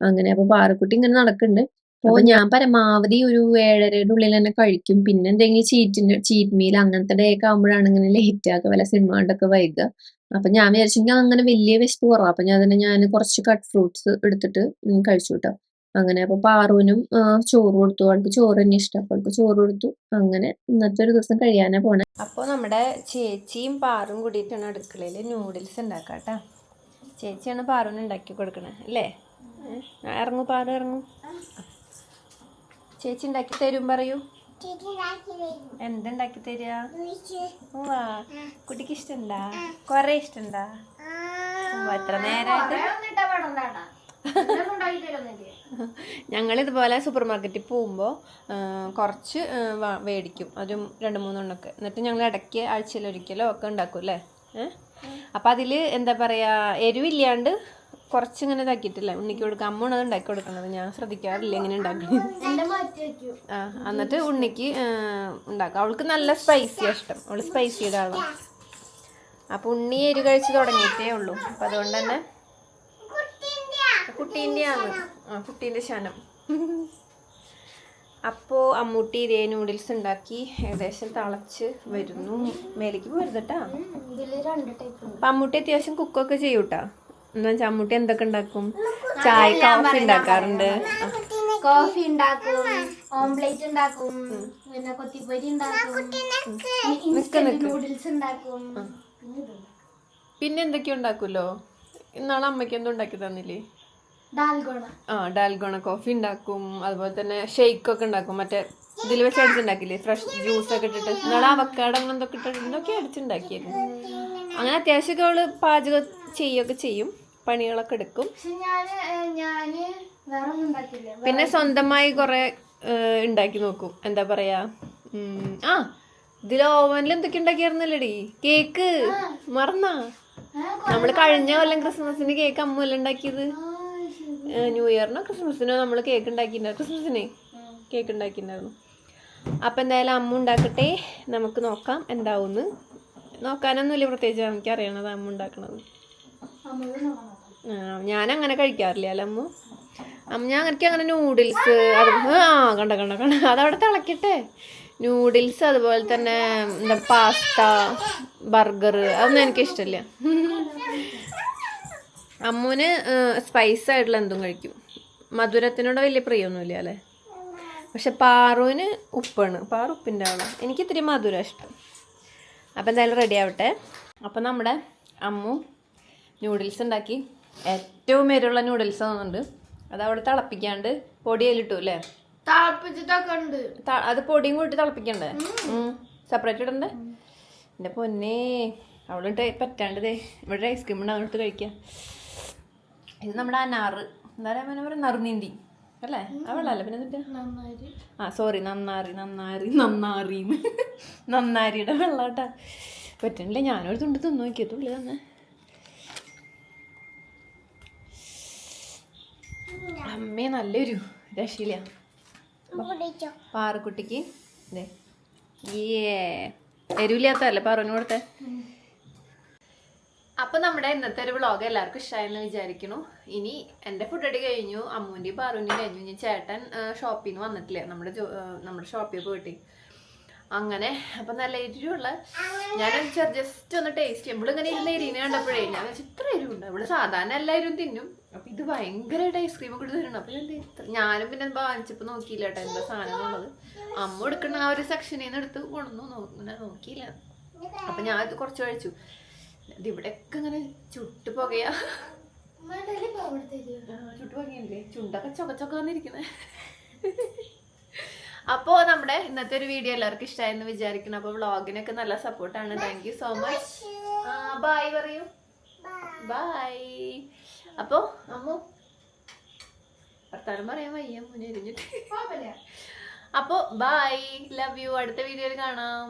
അങ്ങനെ അപ്പോൾ പാറക്കുട്ടി ഇങ്ങനെ നടക്കുന്നുണ്ട് അപ്പോൾ ഞാൻ പരമാവധി ഒരു ഏഴരയുടെ ഉള്ളിൽ തന്നെ കഴിക്കും. പിന്നെ എന്തെങ്കിലും ചീറ്റിന്റെ ചീറ്റ് മീൽ അങ്ങനത്തെ ഡേ ഒക്കെ ആകുമ്പോഴാണ് ഇങ്ങനെ ലേറ്റ് ആക്കുക വല്ല സിനിമ കണ്ടൊക്കെ വൈകുക അപ്പം ഞാൻ വിചാരിച്ചെങ്കിൽ അങ്ങനെ വലിയ വിശപ്പ് കുറവാണ് അപ്പം ഞാൻ തന്നെ ഞാൻ കുറച്ച് കട്ട് ഫ്രൂട്ട്സ് എടുത്തിട്ട് കഴിച്ചു കേട്ടോ. അങ്ങനെ അപ്പൊ പാറുവിനും ചോറ് കൊടുത്തു. അവൾക്ക് ചോറ് തന്നെ ഇഷ്ടം. അപ്പൊ അവൾക്ക് ചോറ് കൊടുത്തു. അങ്ങനെ ഇന്നത്തെ ഒരു ദിവസം കഴിയാനാ പോണേ. അപ്പോൾ നമ്മുടെ ചേച്ചിയും പാറും കൂടിയിട്ടാണ് അടുക്കളയിൽ നൂഡിൽസ് ഉണ്ടാക്കുക ചേച്ചിയാണ് പാറുവിന് ഉണ്ടാക്കി കൊടുക്കണേ അല്ലേ? ഇറങ്ങു പാറു ഇറങ്ങൂ. ചേച്ചി ഉണ്ടാക്കി തരും പറയൂ. എന്തുണ്ടാക്കി തരിക? വാ കുട്ടിക്ക് ഇഷ്ടണ്ടാ? കൊറേ ഇഷ്ടണ്ടാ? എത്ര നേരമായിട്ട് ഉണ്ടാക്കി ഇതുപോലെ സൂപ്പർ മാർക്കറ്റിൽ പോകുമ്പോൾ കുറച്ച് മേടിക്കും ഒരു രണ്ട് മൂന്നെണ്ണമൊക്കെ എന്നിട്ട് ഞങ്ങൾ ഇടയ്ക്ക് ആഴ്ചയിലൊരിക്കലോ ഒക്കെ ഉണ്ടാക്കും അല്ലേ അപ്പം അതിൽ എന്താ പറയുക എരിവില്ലാണ്ട് കുറച്ചിങ്ങനെ ഇതാക്കിയിട്ടില്ല? ഉണ്ണിക്ക് കൊടുക്കുക അമ്മയാണ് അത് ഉണ്ടാക്കി കൊടുക്കുന്നത് ഞാൻ ശ്രദ്ധിക്കാറില്ല എങ്ങനെ വെക്കൂ ആ എന്നിട്ട് ഉണ്ണിക്ക് ഉണ്ടാക്കും. അവൾക്ക് നല്ല സ്പൈസിയാണ് ഇഷ്ടം. അവൾ സ്പൈസിയുടെ ആളാണ് അപ്പോൾ ഉണ്ണി എരി കഴിച്ച് തുടങ്ങിയിട്ടേ ഉള്ളൂ. അപ്പം അതുകൊണ്ട് തന്നെ കുട്ടീന്റെയാണ് ആ കുട്ടീന്റെ ശനം. അപ്പോൾ അമ്മൂട്ടി ഇതേ നൂഡിൽസ് ഉണ്ടാക്കി ഏകദേശം തിളച്ച് വരുന്നു. മേലേക്ക് പോരുതട്ടാ ഇതിൽ രണ്ട് ടൈപ്പ് ഉണ്ട്. അപ്പം അമ്മൂട്ടി അത്യാവശ്യം കുക്കൊക്കെ ചെയ്യൂട്ടാ. എന്താ വെച്ചാൽ അമ്മൂട്ടി എന്തൊക്കെ ഉണ്ടാക്കും? ചായ കാഫി ഉണ്ടാക്കാറുണ്ട്. കോഫി ഉണ്ടാക്കും ഓംപ്ലേറ്റ് ഉണ്ടാക്കും പിന്നെ കൊത്തിപ്പൊരി ഉണ്ടാക്കും നൂഡിൽസ് ഉണ്ടാക്കും. പിന്നെ പിന്നെ എന്തൊക്കെയോ ഉണ്ടാക്കുമല്ലോ? ഇന്നാളെ അമ്മയ്ക്ക് എന്തോ ഉണ്ടാക്കി തന്നില്ലേ? ആ ഡാൽഗോണ കോഫി ഉണ്ടാക്കും. അതുപോലെ തന്നെ ഷെയ്ക്ക് ഒക്കെ ഉണ്ടാക്കും. മറ്റേ ഇതിൽ വെച്ച് അടിച്ചുണ്ടാക്കില്ലേ? ഫ്രഷ് ജ്യൂസ് ഒക്കെ ഇട്ടിട്ട്. നാളെ അവക്കാട് അങ്ങനെ എന്തൊക്കെ ഇട്ടിട്ട് എന്തൊക്കെ അടിച്ചുണ്ടാക്കിയായിരുന്നു അങ്ങനെ അത്യാവശ്യമൊക്കെ അവൾ പാചകം ചെയ്യുകയൊക്കെ ചെയ്യും. പണികളൊക്കെ എടുക്കും. പിന്നെ സ്വന്തമായി കുറെ ഉണ്ടാക്കി നോക്കും. എന്താ പറയാ? ആ ഇതിൽ ഓവനിൽ എന്തൊക്കെ ഉണ്ടാക്കിയായിരുന്നല്ലേടി? കേക്ക് മറന്നാ? നമ്മൾ കഴിഞ്ഞ കൊല്ലം ക്രിസ്മസിന് കേക്ക് അമ്മല്ലേ ഉണ്ടാക്കിയത്. ന്യൂ ഇയറിനോ ക്രിസ്മസിനോ നമ്മൾ കേക്ക് ഉണ്ടാക്കിയിട്ടുണ്ടായിരുന്നു ക്രിസ്മസിന് കേക്ക് ഉണ്ടാക്കിയിട്ടുണ്ടായിരുന്നു. അപ്പം എന്തായാലും അമ്മ ഉണ്ടാക്കട്ടെ. നമുക്ക് നോക്കാം എന്താവുമെന്ന് നോക്കാനൊന്നുമില്ല പ്രത്യേകിച്ച് എനിക്ക് അറിയണത് അമ്മ ഉണ്ടാക്കണത്. ഞാൻ അങ്ങനെ കഴിക്കാറില്ല അല്ലേ അമ്മ? അമ്മ ഞാൻ അങ്ങനെ അങ്ങനെ നൂഡിൽസ് അത് ആ കണ്ട കണ്ട കണ്ട. അതവിടെ തിളക്കട്ടെ. നൂഡിൽസ് അതുപോലെ തന്നെ എന്താ പാസ്ത ബർഗർ അതൊന്നും എനിക്ക് ഇഷ്ടമില്ല അമ്മൂന് സ്പൈസ് ആയിട്ടുള്ള എന്തും കഴിക്കും. മധുരത്തിനോട് വലിയ പ്രിയമൊന്നുമില്ല അല്ലേ? പക്ഷെ പാറുവിന് ഉപ്പാണ്. പാറു ഉപ്പിന്റെ ആളാണ് എനിക്ക് ഇത്തിരി മധുരം ഇഷ്ടം. അപ്പം എന്തായാലും റെഡി ആവട്ടെ. അപ്പം നമ്മുടെ അമ്മു നൂഡിൽസ് ഉണ്ടാക്കി. ഏറ്റവും എരിവുള്ള ന്യൂഡിൽസ് തോന്നുന്നുണ്ട് അത് അവിടെ തിളപ്പിക്കാണ്ട് പൊടിയിലിട്ടു അല്ലേ? അത് പൊടിയും കൂട്ടി തിളപ്പിക്കണ്ടേ? സെപ്പറേറ്റ് ഇടണ്ടേ? എന്റെ പൊന്നേ അവളിട്ട് പറ്റാണ്ട് ദേ ഇവിടെ ഐസ്ക്രീം ഉണ്ട് അവളെടുത്ത് കഴിക്കാം. ഇത് നമ്മുടെ ആ നാറ്. എന്താ പറയുക പറയാ നറുനീന്തി അല്ലേ? അവളല്ലേ പിന്നെ എന്നിട്ട്? ആ സോറി നന്നാറി നന്നാറി നന്നാറി നന്നാരിയുടെ വെള്ളാട്ടാ. പറ്റണില്ല ഞാനൊരു തുണ്ട് തിന്നു നോക്കിയ തുള്ളി തന്നെ അമ്മേ നല്ലൊരു രക്ഷയില്ല. പാറക്കുട്ടിക്ക്. ഇതേ ഏ തരൂലാത്തല്ലേ പാറുവിന് കൊടുത്തേ? അപ്പൊ നമ്മുടെ ഇന്നത്തെ ഒരു വ്ളോഗ് എല്ലാവർക്കും ഇഷ്ടമായെന്ന് വിചാരിക്കുന്നു. ഇനി എന്റെ ഫുഡ് അടി കഴിഞ്ഞു. അമ്മൂന്റെയും പാറുവിന്റെയും കഴിഞ്ഞു. ഇനി ചേട്ടൻ ഷോപ്പിൽ നിന്ന് വന്നിട്ടില്ല? നമ്മുടെ നമ്മുടെ ഷോപ്പിൽ പോയിട്ട്. അങ്ങനെ അപ്പൊ നല്ല എരിവുള്ള ഞാൻ ജസ്റ്റ് ഒന്ന് ടേസ്റ്റ് ചെയ്യും. ഇങ്ങനെ ഇരുന്ന് എരിവിനെ കണ്ടപ്പോഴേ ഞാൻ ഇത്ര എരിവുണ്ട്? ഇവിടെ സാധാരണ എല്ലാവരും തിന്നും. അപ്പൊ ഇത് ഭയങ്കരമായിട്ട് ഐസ്ക്രീം ഒക്കെ തരണം അപ്പൊ ഇത്ര- ഞാനും പിന്നെ വാങ്ങിച്ചപ്പോ നോക്കിയില്ല കേട്ടോ എന്താ സാധനം എന്നുള്ളത്. അമ്മ എടുക്കുന്ന ആ ഒരു സെക്ഷനിൽ നിന്ന് എടുത്ത് കൊണ്ടു നോക്കിയില്ല. അപ്പൊ ഞാൻ കുറച്ച് കഴിച്ചു. ഇത് ഇവിടെയൊക്കെ ഇങ്ങനെ ചുട്ടു പുകയാ. ചുട്ടു പുകയല്ലേ ചുണ്ടൊക്കെ ചൊക ചൊക്കാന്നിരിക്കണേ അപ്പോ നമ്മുടെ ഇന്നത്തെ ഒരു വീഡിയോ എല്ലാവർക്കും ഇഷ്ടമായെന്ന് വിചാരിക്കുന്നു. അപ്പോൾ വ്ളോഗിനൊക്കെ നല്ല സപ്പോർട്ടാണ്. Thank you so much bye പറയൂ. ബായ് അപ്പോൾ അമ്മു വർത്താനം പറയാൻ വയ്യ. മുന്നേ അപ്പോൾ ബായ് ലവ് യു അടുത്ത വീഡിയോയിൽ കാണാം.